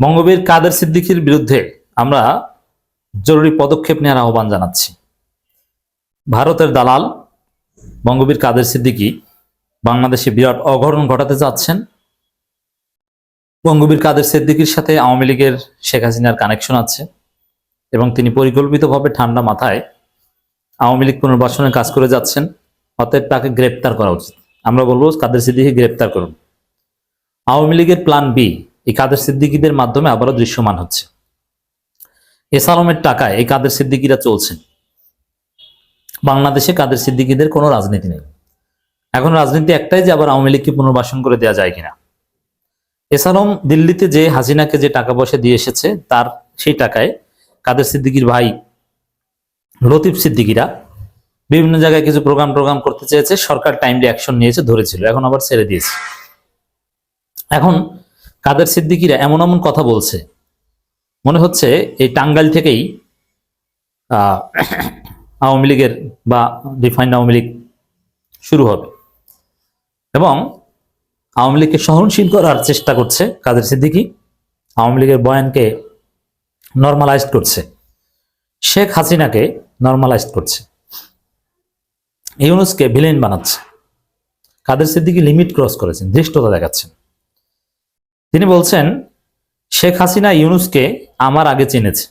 বঙ্গবীর কাদের সিদ্দিকির বিরুদ্ধে আমরা জরুরি পদক্ষেপ নেওয়ার আহ্বান জানাচ্ছি। ভারতের দালাল বঙ্গবীর কাদের সিদ্দিকী বাংলাদেশে বিরাট অঘটন ঘটাতে যাচ্ছেন। বঙ্গবীর কাদের সিদ্দিকীর সাথে আওয়ামী লীগের শেখ হাসিনার কানেকশন আছে এবং তিনি পরিকল্পিতভাবে ঠান্ডা মাথায় আওয়ামী লীগ পুনর্বাসনের কাজ করে যাচ্ছেন, অতএব তাকে গ্রেপ্তার করা উচিত। আমরা বলব কাদের সিদ্দিকী গ্রেপ্তার করুন। আওয়ামী লীগের প্ল্যান বি এই কাদের সিদ্দিকীদের মাধ্যমে আবারও দৃশ্যমান হচ্ছে। এস আলমের টাকায় এই কাদের সিদ্দিকীরা চলছেন। বাংলাদেশে কাদের সিদ্দিকীদের কোনো রাজনীতি নেই। এখন রাজনীতি একটাই যে আবার আওয়ামী লীগকে পুনর্বাসন করে দেওয়া যায় কিনা। এস আলম দিল্লিতে যে হাসিনাকে যে টাকা পয়সা দিয়ে এসেছে, তার সেই টাকায় কাদের সিদ্দিকীর ভাই লতিফ সিদ্দিকীরা বিভিন্ন জায়গায় কিছু প্রোগ্রাম টোগ্রাম করতে চেয়েছে, সরকার টাইমলি অ্যাকশন নিয়েছে, ধরেছিল, এখন আবার ছেড়ে দিয়েছে। এখন কাদের সিদ্দিকীরা এমন এমন কথা বলছে। মনে হচ্ছে এই টাঙ্গাইল থেকেই আওয়ামী লীগের বা ডিফাইন্ড আওয়ামী লীগ শুরু হবে। এবং আওয়ামী লীগকে সহনশীল করার চেষ্টা করছে কাদের সিদ্দিকী। আওয়ামী লীগের বয়ানকে নর্মালাইজড করছে। শেখ হাসিনাকে নর্মালাইজড করছে। ইউনুসকে ভিলেন বানাচ্ছে। কাদের সিদ্দিকী লিমিট ক্রস করেছেন, ধৃষ্টতা দেখাচ্ছেন। তিনি বলছেন, শেখ হাসিনা ইউনুসকে আমার আগে চিনেছে।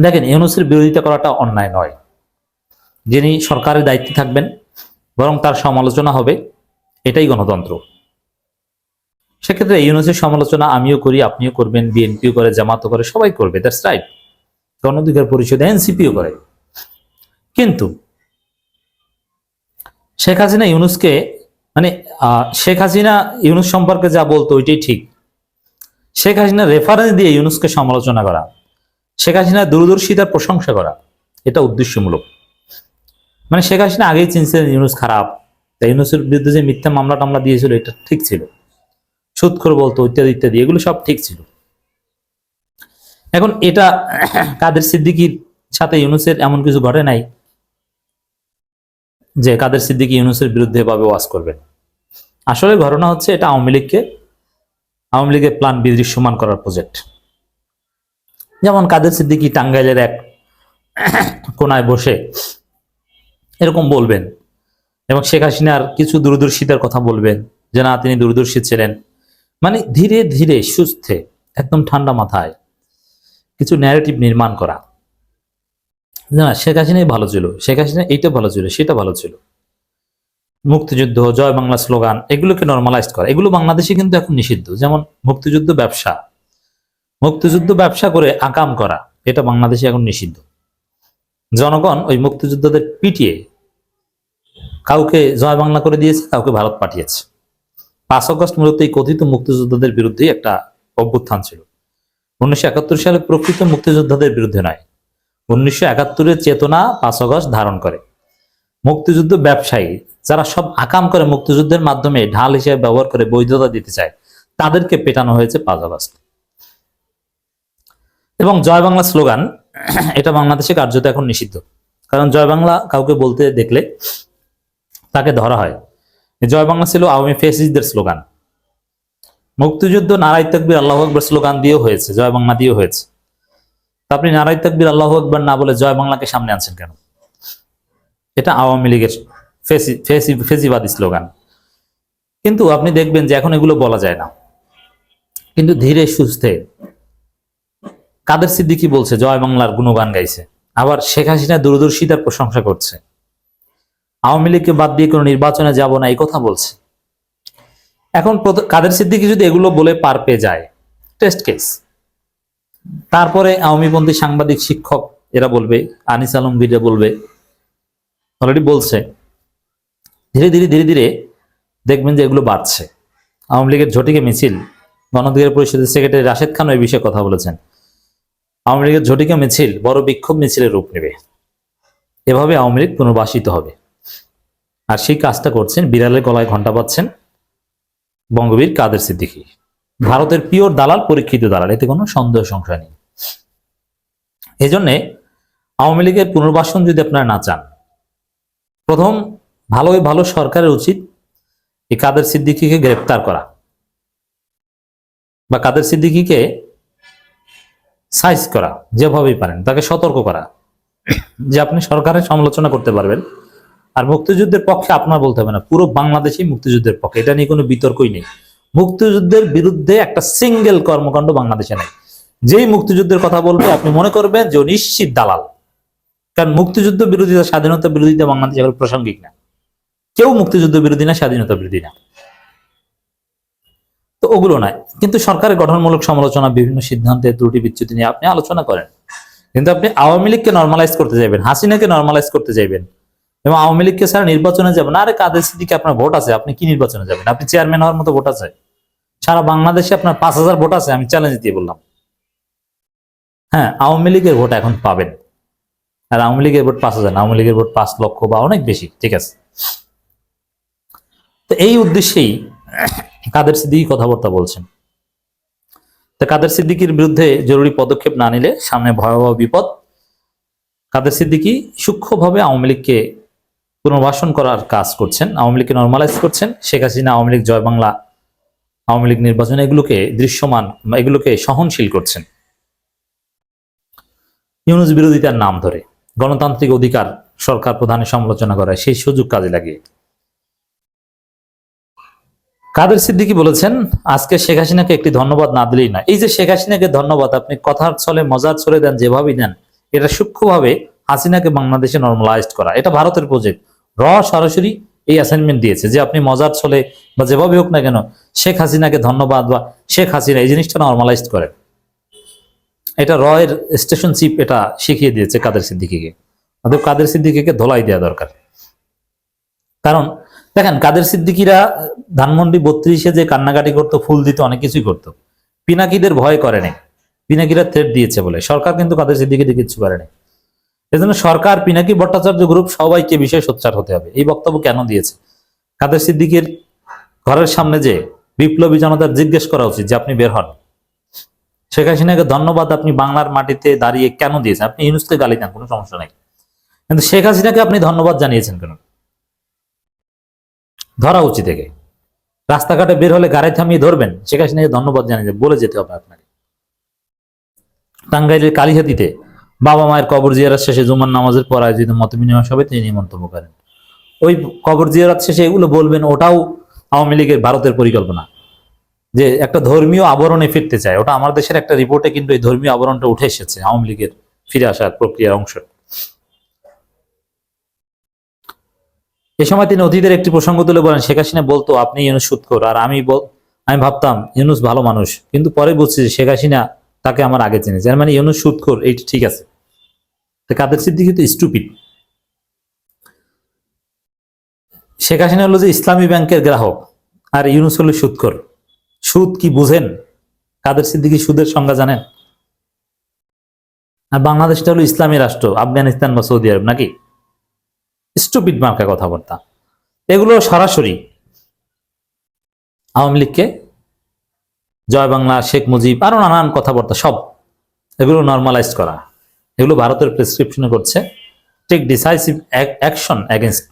দেখেন, ইউনুসের বিরোধিতা করাটা অন্যায় নয়। যিনি সরকারের দায়িত্বে থাকবেন, বরং তার সমালোচনা হবে, এটাই গণতন্ত্র। সেক্ষেত্রে ইউনুসের সমালোচনা আমিও করি, আপনিও করবেন, বিএনপিও করে, জামাতও করে, সবাই করবে, দ্যাটস রাইট। গণ অধিকার পরিষদ এনসিপিও করে। কিন্তু শেখ হাসিনা ইউনুসকে মানে শেখ হাসিনা ইউনুস সম্পর্কে যা বলতো ওইটাই ঠিক। শেখ হাসিনা রেফারেন্স দিয়ে ইউনুসকে সমালোচনা করা, শেখ হাসিনা দূরদর্শিতার প্রশংসা করা, এটা উদ্দেশ্যমূলক। মানে শেখ হাসিনা আগেই চিনছিলেন ইউনুস খারাপ তাই ইউনুসের বিরুদ্ধে যে মিথ্যা মামলা টামলা দিয়েছিল এটা ঠিক ছিল। সুৎখর বলতো, ইত্যাদি ইত্যাদি, এগুলো সব ঠিক ছিল। এখন এটা কাদের সিদ্দিকির সাথে ইউনুসের এমন কিছু ঘটে নাই যে কাদের সিদ্দিকী ইউনুসের বিরুদ্ধে এভাবে ওয়াজ করবেন? আসলে ঘটনা হচ্ছে এটা আওয়ামী লীগকে, আওয়ামী লীগের প্ল্যান বি দৃশ্যমান করার প্রজেক্ট যেমন কাদের সিদ্দিকি টাঙ্গাইলের এক কোনায় বসে এরকম বলবেন এবং শেখ হাসিনার কিছু দূরদর্শিতার কথা বলবেন যে, না, তিনি দূরদর্শী ছিলেন। মানে ধীরে ধীরে সুস্থে, একদম ঠান্ডা মাথায় কিছু ন্যারেটিভ নির্মাণ করা। না, শেখ হাসিনাই ভালো ছিল, শেখ হাসিনা এইটা ভালো ছিল, সেটা ভালো ছিল। মুক্তিযুদ্ধ, জয় বাংলা স্লোগান, এগুলোকে নর্মালাইজ করা। এগুলো বাংলাদেশে কিন্তু এখন নিষিদ্ধ। যেমন মুক্তিযুদ্ধ ব্যবসা। মুক্তিযুদ্ধ ব্যবসা করে আকাম করা, এটা বাংলাদেশে এখন নিষিদ্ধ। জনগণ ওই মুক্তিযোদ্ধাদের পিটিয়ে কাউকে জয় বাংলা করে দিয়েছে, কাউকে ভারত পাঠিয়েছে। পাঁচ অগস্ট মূলত এই কথিত মুক্তিযোদ্ধাদের বিরুদ্ধে একটা অভ্যুত্থান ছিল। উনিশশো একাত্তর সালে প্রকৃত মুক্তিযোদ্ধাদের বিরুদ্ধে নয়। উনিশশো একাত্তরের চেতনা পাঁচ অগস্ট ধারণ করে। মুক্তিযুদ্ধ ব্যবসায়ী যারা সব আকাম করে মুক্তিযুদ্ধের মাধ্যমে ঢাল হিসেবে ব্যবহার করে বৈধতা দিতে চায়, তাদেরকে পেটানো হয়েছে পাঁচ আগস্ট এবং জয় বাংলা স্লোগান, এটা বাংলাদেশে কার্যত এখন নিষিদ্ধ। কারণ জয় বাংলা কাউকে বলতে দেখলে তাকে ধরা হয়। জয় বাংলা ছিল আওয়ামী ফেসিসদের স্লোগান। মুক্তিযুদ্ধ নারাই তকবির আল্লাহ আকবর স্লোগান দিয়েও হয়েছে, জয় বাংলা দিয়েও হয়েছে। তা আপনি নারাই তকবির আল্লাহ আকবর না বলে জয় বাংলাকে সামনে আনছেন কেন? এটা আওয়ামী লীগের ফেসি ফেসি, ফেসিবাদী স্লোগান। কিন্তু আপনি দেখবেন যে এখন এগুলো বলা যায় না। কিন্তু ধীরে সুস্থে। কাদের সিদ্দিকি বলছে, জয় বাংলার গুণগান গাইছে। আবার শেখ হাসিনা দূরদর্শিতার প্রশংসা করছে। আওয়ামী লীগকে বাদ দিয়ে কোনো নির্বাচনে যাব না, এই কথা বলছে। এখন কাদের সিদ্দিকি যদি এগুলো বলে পার পেয়ে যায়? Test case. তারপরে আওয়ামীপন্থী সাংবাদিক, শিক্ষক, এরা বলবে, আনিস আলমগীরা বলবে, অলরেডি বলছে। ধীরে ধীরে ধীরে ধীরে দেখবেন যে এগুলো বাড়ছে। আওয়ামী লীগের ঝটিকে মিছিল গণঅধিকার পরিষদের সেক্রেটারি রাশেদ খান ওই বিষয়ে কথা বলেছেন। আওয়ামী লীগের ঝটিকা মিছিল, বড় বিক্ষোভ মিছিলের রূপ নেবে। এভাবে আওয়ামী লীগ পুনর্বাসিত হবে। আর সেই কাজটা করছেন, বিড়ালের গলায় ঘণ্টা পাচ্ছেন বঙ্গবীর কাদের সিদ্দিকি। ভারতের পিওর দালাল, পরীক্ষিত দালাল, এতে কোনো সন্দেহ সংশয় নেই। এই জন্যে আওয়ামী লীগের পুনর্বাসন যদি আপনারা না চান, প্রথম ভালোই ভালো সরকারের উচিত এই কাদের সিদ্দিকীকে গ্রেপ্তার করা বা কাদের সিদ্দিকিকে সাইজ করা, যেভাবেই পারেন, তাকে সতর্ক করা, যে আপনি সরকারের সমালোচনা করতে পারবেন। আর মুক্তিযুদ্ধের পক্ষে আপনার বলতে হবে না, পুরো বাংলাদেশই মুক্তিযুদ্ধের পক্ষে, এটা নিয়ে কোনো বিতর্কই নেই। মুক্তিযুদ্ধের বিরুদ্ধে একটা সিঙ্গেল কর্মকাণ্ড বাংলাদেশে নেই। যেই মুক্তিযুদ্ধের কথা বলবে, আপনি মনে করবেন যে নিশ্চিত দালাল। কারণ মুক্তিযুদ্ধ বিরোধিতা, স্বাধীনতা বিরোধিতা বাংলাদেশ প্রাসঙ্গিক না। কেউ মুক্তিযুদ্ধ বিরোধী না, স্বাধীনতা বিরোধী না। তো ওগুলো নয়। কিন্তু সরকারের গঠনমূলক সমালোচনা, বিভিন্ন সিদ্ধান্তের ত্রুটি বিচ্যুতি নিয়ে আপনি আলোচনা করেন। কিন্তু আপনি আওয়ামী লীগকে নর্মালাইজ করতে চাইবেন, হাসিনাকে নর্মালাইজ করতে চাইবেন। এবং আওয়ামী লীগকে ছাড়া নির্বাচনে যাবেন আরে, কাদের সিদ্দিকে আপনার ভোট আছে? আপনি কি নির্বাচনে যাবেন? আপনি চেয়ারম্যান হওয়ার মতো ভোট আছে? সারা বাংলাদেশে আপনার পাঁচ হাজার ভোট আছে, আমি চ্যালেঞ্জ দিয়ে বললাম। হ্যাঁ আওয়ামী লীগের ভোট এখন পাবেন। আর আওয়ামী লীগের ভোট পাঁচ হাজার আওয়ামী লীগের ভোট পাঁচ লক্ষ বা অনেক বেশি, ঠিক আছে। তো এই উদ্দেশ্যেই কাদের সিদ্দিকি কথাবার্তা বলছেন। তো কাদের সিদ্দিকির বিরুদ্ধে জরুরি পদক্ষেপ না নিলে সামনে ভয়াবহ বিপদ। কাদের সিদ্দিকি সূক্ষ্মভাবে আওয়ামী লীগকে পুনর্বাসন করার কাজ করছেন, আওয়ামী লীগকে নর্মালাইজ করছেন। শেখ হাসিনা, আওয়ামী লীগ, জয় বাংলা, আওয়ামী লীগ নির্বাচন এগুলোকে দৃশ্যমান, এগুলোকে সহনশীল করছেন। ইউনুস বিরোধিতার নাম ধরে। গণতান্ত্রিক অধিকার সরকার প্রধানের সমালোচনা করায় সেই সুযোগ কাজে লাগিয়ে কাদের সিদ্দিকি বলেছেন, আজকে শেখ হাসিনাকে একটি ধন্যবাদ না দিলেই না এই যে শেখ হাসিনাকে ধন্যবাদ, আপনি কথার ছলে মজার ছলে দেন, যেভাবেই দেন, এটা সূক্ষ্মভাবে হাসিনাকে বাংলাদেশে নর্মালাইজড করা। এটা ভারতের প্রজেক্ট র সরাসরি এই অ্যাসাইনমেন্ট দিয়েছে যে আপনি মজার ছলে বা যেভাবে হোক না কেন শেখ হাসিনাকে ধন্যবাদ বা শেখ হাসিনা এই জিনিসটা নর্মালাইজড করেন। এটা র এর স্টেশন চিপ এটা শিখিয়ে দিয়েছে কাদের সিদ্দিকিকে। অতএব কাদের সিদ্দিকিকে ধোলাই দেওয়া দরকার। কারণ দেখেন, কাদের সিদ্দিকিরা ধানমন্ডি বত্রিশে যে কান্নাকাটি করতো, ফুল দিত, অনেক কিছুই করতো। পিনাকিদের ভয় করে পিনাকিরা থ্রেট দিয়েছে বলে। সরকার কিন্তু কাদের সিদ্দিকি দিয়ে কিছু করে এজন্য সরকার, পিনাকি ভট্টাচার্য গ্রুপ সবাইকে বিষয়ে সোচ্চার হতে হবে। এই বক্তব্য কেন দিয়েছে? কাদের সিদ্দিকির ঘরের সামনে যে বিপ্লবী জনতার জিজ্ঞেস করা উচিত যে আপনি বের হন। শেখ হাসিনাকে ধন্যবাদ আপনি বাংলার মাটিতে দাঁড়িয়ে কেন দিয়েছেন? আপনি ইউনুসকে গালি দেন, কোনো সমস্যা নাই। কিন্তু শেখ হাসিনাকে আপনি ধন্যবাদ জানিয়েছেন কেন? ধরা উচিত একে। রাস্তাঘাটে বের হলে গাড়ি থামিয়ে ধরবেন, শেখ হাসিনাকে ধন্যবাদ জানিয়ে বলে যেতে হবে আপনাকে। টাঙ্গাইলের কালীহাতিতে বাবা মায়ের কবর জিয়ারাত শেষে জুমার নামাজের পর আয়োজিত মত বিনিময় সভায় তিনি মন্তব্য করেন। ওই কবর জিয়ারাত শেষে এগুলো বলবেন, ওটাও আওয়ামী লীগের ভারতের পরিকল্পনা। যে একটা ধর্মীয় আবরণে ফিরতে চায়, ওটা আমার দেশের একটা রিপোর্টে কিন্তু এই ধর্মীয় আবরণটা উঠে এসেছে, আওয়ামী লীগের ফিরে আসার প্রক্রিয়ার অংশ। এ সময় তিনি অতীতের একটি প্রসঙ্গ তুলে বলেন, শেখ হাসিনা বলতো, আপনি ইউনুস সুৎখোর। আর আমি আমি ভাবতাম, ইউনুস ভালো মানুষ। কিন্তু পরে বুঝছি যে শেখ হাসিনা তাকে আমার আগে চিনেছে। এর মানে ইউনুস সুৎখোর, এইটা ঠিক আছে। কাদের সিদ্দিকি তো স্টুপিড শেখ হাসিনা হলো যে ইসলামী ব্যাংকের গ্রাহক, আর ইউনুস হলো সুৎখোর। সুদ কি বুঝেন? কাদের সিদ্দিকি সুদের সংজ্ঞা জানেন? আর বাংলাদেশটা হলো ইসলামী রাষ্ট্র, আফগানিস্তান বা সৌদি আরব, নাকি? স্টুপিড মার্কা কথাবার্তা। এগুলো সরাসরি আওয়ামী লীগকে, জয় বাংলা, শেখ মুজিব, আরও নানান কথাবার্তা সব এগুলো নর্মালাইজ করা। এগুলো ভারতের প্রেসক্রিপশনে করছে। Take decisive action against